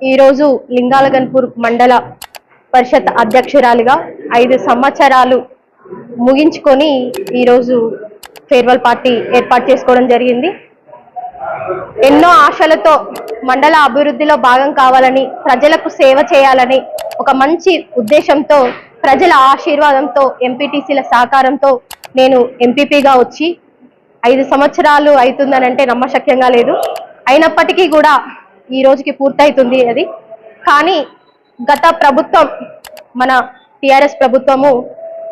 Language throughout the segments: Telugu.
ఈరోజు లింగాలగన్పూర్ మండల పరిషత్ అధ్యక్షురాలిగా ఐదు సంవత్సరాలు ముగించుకొని ఈరోజు ఫేర్వెల్ పార్టీ ఏర్పాటు చేసుకోవడం జరిగింది. ఎన్నో ఆశలతో మండల అభివృద్ధిలో భాగం కావాలని ప్రజలకు సేవ చేయాలని ఒక మంచి ఉద్దేశంతో ప్రజల ఆశీర్వాదంతో ఎంపీటీసీల సహకారంతో నేను ఎంపీపీగా వచ్చి ఐదు సంవత్సరాలు అవుతుందని అంటే నమ్మశక్యంగా లేదు. అయినప్పటికీ కూడా ఈ రోజుకి పూర్తవుతుంది అది. కానీ గత ప్రభుత్వం మన టిఆర్ఎస్ ప్రభుత్వము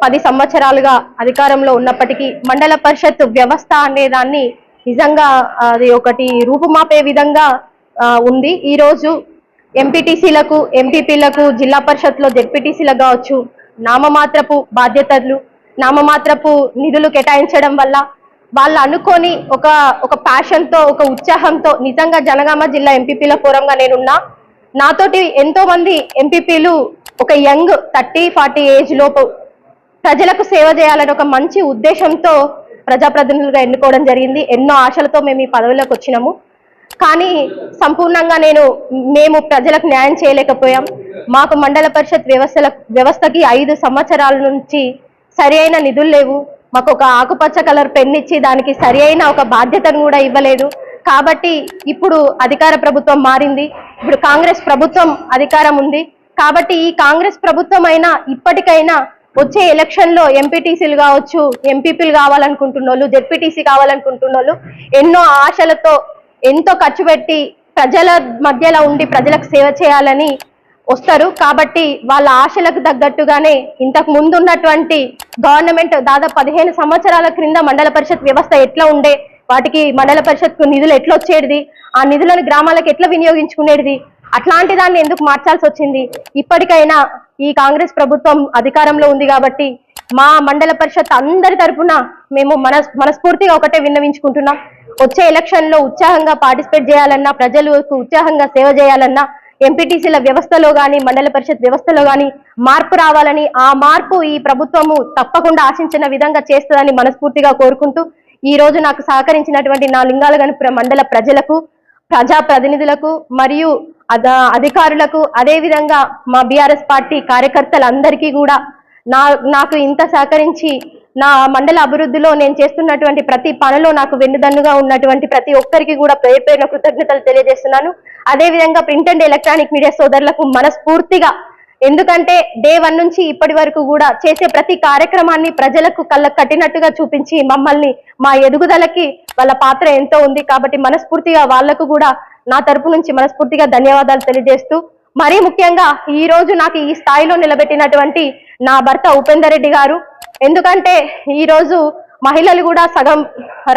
పది సంవత్సరాలుగా అధికారంలో ఉన్నప్పటికీ మండల పరిషత్ వ్యవస్థ అనేదాన్ని నిజంగా అది ఒకటి రూపుమాపే విధంగా ఉంది. ఈరోజు ఎంపీటీసీలకు ఎంపీపీలకు జిల్లా పరిషత్లో జెడ్పీటీసీలకు కావచ్చు నామమాత్రపు బాధ్యతలు నామమాత్రపు నిధులు కేటాయించడం వల్ల వాళ్ళు అనుకొని ఒక ఒక ప్యాషన్తో ఒక ఉత్సాహంతో నిజంగా జనగామ జిల్లా ఎంపీపీల ఫోరంగా నేనున్నా. నాతోటి ఎంతో మంది ఎంపీపీలు ఒక యంగ్ థర్టీ ఫార్టీ ఏజ్ లోపు ప్రజలకు సేవ చేయాలని ఒక మంచి ఉద్దేశంతో ప్రజాప్రతినిధులుగా ఎన్నుకోవడం జరిగింది. ఎన్నో ఆశలతో మేము ఈ పదవిలోకి వచ్చినాము. కానీ సంపూర్ణంగా నేను మేము ప్రజలకు న్యాయం చేయలేకపోయాం. మాకు మండల పరిషత్ వ్యవస్థల వ్యవస్థకి ఐదు సంవత్సరాల నుంచి సరి అయిన నిధులు లేవు. మాకు ఒక ఆకుపచ్చ కలర్ పెన్ ఇచ్చి దానికి సరి అయిన ఒక బాధ్యతను కూడా ఇవ్వలేదు. కాబట్టి ఇప్పుడు అధికార ప్రభుత్వం మారింది. ఇప్పుడు కాంగ్రెస్ ప్రభుత్వం అధికారం ఉంది. కాబట్టి ఈ కాంగ్రెస్ ప్రభుత్వం అయినా ఇప్పటికైనా వచ్చే ఎలక్షన్లో ఎంపీటీసీలు కావచ్చు ఎంపీపీలు కావాలనుకుంటున్న వాళ్ళు జెడ్పీటీసీ కావాలనుకుంటున్న ఎన్నో ఆశలతో ఎంతో ఖర్చు పెట్టి ప్రజల మధ్యలో ఉండి ప్రజలకు సేవ చేయాలని వస్తారు. కాబట్టి వాళ్ళ ఆశలకు తగ్గట్టుగానే ఇంతకు ముందు ఉన్నటువంటి గవర్నమెంట్ దాదాపు పదిహేను సంవత్సరాల క్రింద మండల పరిషత్ వ్యవస్థ ఎట్లా ఉండే వాటికి మండల పరిషత్కు నిధులు ఎట్లా వచ్చేది ఆ నిధులను గ్రామాలకు ఎట్లా వినియోగించుకునేది అట్లాంటి దాన్ని ఎందుకు మార్చాల్సి వచ్చింది? ఇప్పటికైనా ఈ కాంగ్రెస్ ప్రభుత్వం అధికారంలో ఉంది కాబట్టి మా మండల పరిషత్ అందరి తరఫున మేము మన మనస్ఫూర్తిగా ఒకటే విన్నవించుకుంటున్నాం. వచ్చే ఎలక్షన్లో ఉత్సాహంగా పార్టిసిపేట్ చేయాలన్నా ప్రజలకు ఉత్సాహంగా సేవ చేయాలన్నా ఎంపీటీసీల వ్యవస్థలో గాని మండల పరిషత్ వ్యవస్థలో గాని మార్పు రావాలని ఆ మార్పు ఈ ప్రభుత్వము తప్పకుండా ఆశించిన విధంగా చేస్తుందని మనస్ఫూర్తిగా కోరుకుంటూ ఈ రోజు నాకు సహకరించినటువంటి నా లింగాలగనపురం మండల ప్రజలకు ప్రజా ప్రతినిధులకు మరియు అధికారులకు అదే విధంగా మా బీఆర్ఎస్ పార్టీ కార్యకర్తలందరికీ కూడా నా నాకు ఇంత సహకరించి నా మండల అభివృద్ధిలో నేను చేస్తున్నటువంటి ప్రతి పనిలో నాకు వెన్నుదన్నుగా ఉన్నటువంటి ప్రతి ఒక్కరికి కూడా పేరు పేరున కృతజ్ఞతలు తెలియజేస్తున్నాను. అదే విధంగా ప్రింట్ అండ్ ఎలక్ట్రానిక్ మీడియా సోదరులకు మనస్ఫూర్తిగా. ఎందుకంటే డే వన్ నుంచి ఇప్పటి వరకు కూడా చేసే ప్రతి కార్యక్రమాన్ని ప్రజలకు కళ్ళకు కట్టినట్టుగా చూపించి మమ్మల్ని మా ఎదుగుదలకి వాళ్ళ పాత్ర ఎంతో ఉంది కాబట్టి మనస్ఫూర్తిగా వాళ్ళకు కూడా నా తరపు నుంచి మనస్ఫూర్తిగా ధన్యవాదాలు తెలియజేస్తూ మరీ ముఖ్యంగా ఈ రోజు నాకు ఈ స్థాయిలో నిలబెట్టినటువంటి నా భర్త ఉపేందర్ రెడ్డి గారు. ఎందుకంటే ఈ రోజు మహిళలు కూడా సగం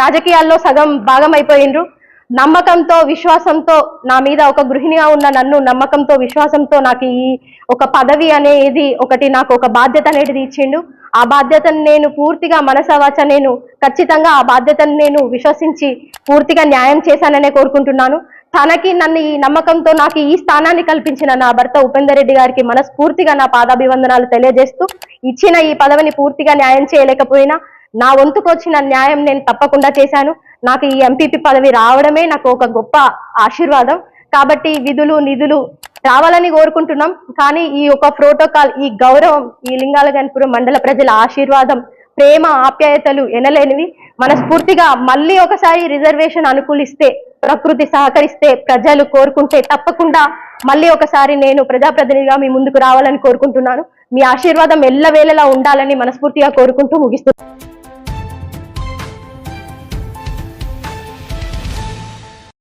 రాజకీయాల్లో సగం భాగం అయిపోయిండ్రు నమ్మకంతో విశ్వాసంతో నా మీద ఒక గృహిణిగా ఉన్న నన్ను నమ్మకంతో విశ్వాసంతో నాకు ఈ ఒక పదవి అనేది ఒకటి నాకు ఒక బాధ్యత అనేది ఇచ్చిండు. ఆ బాధ్యతను నేను పూర్తిగా మనసవాచ నేను ఖచ్చితంగా ఆ బాధ్యతను నేను విశ్వసించి పూర్తిగా న్యాయం చేశాననే కోరుకుంటున్నాను. తనకి నన్ను ఈ నమ్మకంతో నాకు ఈ స్థానాన్ని కల్పించిన నా భర్త ఉపేందర్ రెడ్డి గారికి మనస్ఫూర్తిగా నా పాదాభివందనాలు తెలియజేస్తూ ఇచ్చిన ఈ పదవిని పూర్తిగా న్యాయం చేయలేకపోయినా నా వంతుకు వచ్చిన న్యాయం నేను తప్పకుండా చేశాను. నాకు ఈ ఎంపీపీ పదవి రావడమే నాకు ఒక గొప్ప ఆశీర్వాదం. కాబట్టి విధులు నిధులు రావాలని కోరుకుంటున్నాం. కానీ ఈ యొక్క ప్రోటోకాల్ ఈ గౌరవం ఈ లింగాలగన్పురం మండల ప్రజల ఆశీర్వాదం ప్రేమ ఆప్యాయతలు ఎనలేనివి. మనస్ఫూర్తిగా మళ్ళీ ఒకసారి రిజర్వేషన్ అనుకూలిస్తే ప్రకృతి సహకరిస్తే ప్రజలు కోరుకుంటే తప్పకుండా మళ్ళీ ఒకసారి నేను ప్రజాప్రతినిధిగా మీ ముందుకు రావాలని కోరుకుంటున్నాను. మీ ఆశీర్వాదం ఎల్లవేళలా ఉండాలని మనస్ఫూర్తిగా కోరుకుంటూ ముగిస్తున్నాను